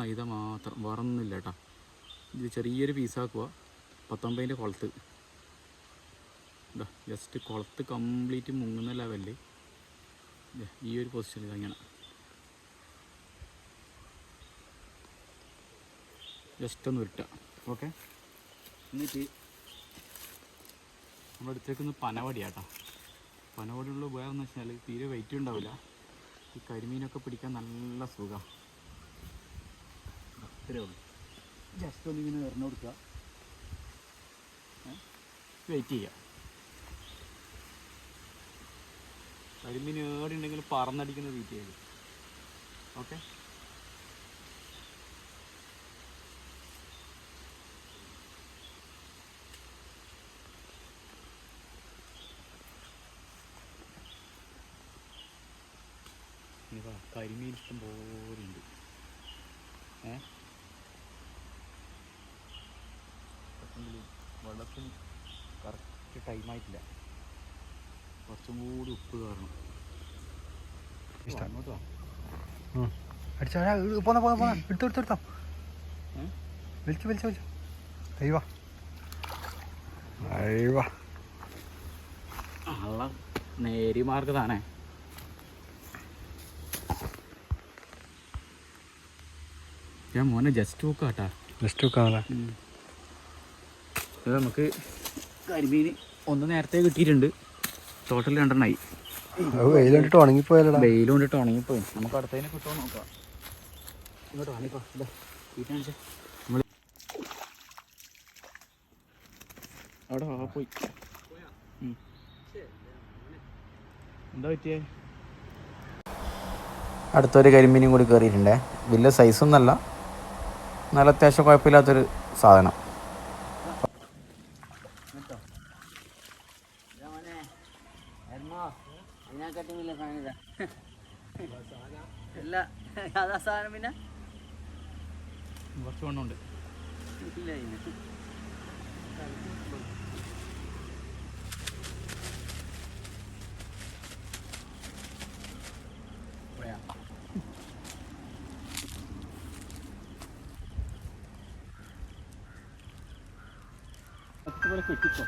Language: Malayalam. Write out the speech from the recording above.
മൈദ മാത്രം. വേറൊന്നുമില്ല കേട്ടോ. ഇത് ചെറിയൊരു പീസാക്കുക പത്തൊമ്പതിന്റെ കുളത്ത്. ഇതാ ജസ്റ്റ് കുളത്ത് കംപ്ലീറ്റ് മുങ്ങുന്ന ലെവലിൽ ഈ ഒരു പൊസിഷനിൽ അങ്ങനെ ജസ്റ്റ് ഒന്ന് ഉരുട്ടുക. ഓക്കെ എന്നിട്ട് നമ്മുടെ അടുത്തേക്ക് പനവടിയാട്ടോ പനവടിയുള്ള ഉപയോഗം എന്ന് വെച്ചാൽ തീരെ വെയിറ്റ് ഉണ്ടാവില്ല. ഈ കരിമീനൊക്കെ പിടിക്കാൻ നല്ല സുഖം. അത്രേ ഉള്ളൂ. ജസ്റ്റ് ഒന്ന് ഇങ്ങനെ എറിഞ്ഞു കൊടുക്കുക. വെയിറ്റ് ചെയ്യുക. കരിമീൻ ഏടെ ഉണ്ടെങ്കിൽ പറന്നടിക്കുന്ന വെയിറ്റ് ചെയ്ത് ഓക്കെ കരിമീൻ ഇഷ്ടം പോലെ വെള്ളത്തിന് കറക്റ്റ് ടൈമായിട്ടില്ല കുറച്ചും കൂടി ഉപ്പ് ഇഷ്ടം. അങ്ങോട്ട് അടിച്ചാ പോന്ന പോന്ന പോന്ന. എടുത്തോ എടുത്തോ എടുത്തോ? വലിച്ചു വലിച്ചു വലിച്ചു അയ്യോ അയ്യോ അള്ള നേരി മാർഗതാണേ. ഞാൻ മോനെ ജസ്റ്റ് നോക്കാട്ടാ ജസ്റ്റ് വെക്കാമല്ലേ ഇത് നമുക്ക് കരിമീൻ ഒന്ന് നേരത്തെ കിട്ടിയിട്ടുണ്ട്. ടോട്ടൽ രണ്ടെണ്ണമായി അത് വെയിൽ കൊണ്ടിട്ട് ഉണങ്ങിപ്പോയാലോ വെയിൽ കൊണ്ടിട്ട് ഉണങ്ങിപ്പോയി. നമുക്ക് അടുത്തതിനെ കിട്ടുമോ നോക്കാം. ഇങ്ങോട്ട് വാണിപ്പോ നമ്മൾ അവിടെ പോയി. എന്താ പറ്റിയേ? അടുത്തൊരു കരിമീനും കൂടി കയറിയിട്ടുണ്ടേ വലിയ സൈസൊന്നല്ല നല്ല അത്യാവശ്യം കുഴപ്പമില്ലാത്തൊരു സാധനം. അല്ല അതാ സാധനം പിന്നെ? കുറച്ച് വണ്ണമുണ്ട്. ഇല്ല ഇതിന് അതുപോലെ കെട്ടിക്കോ.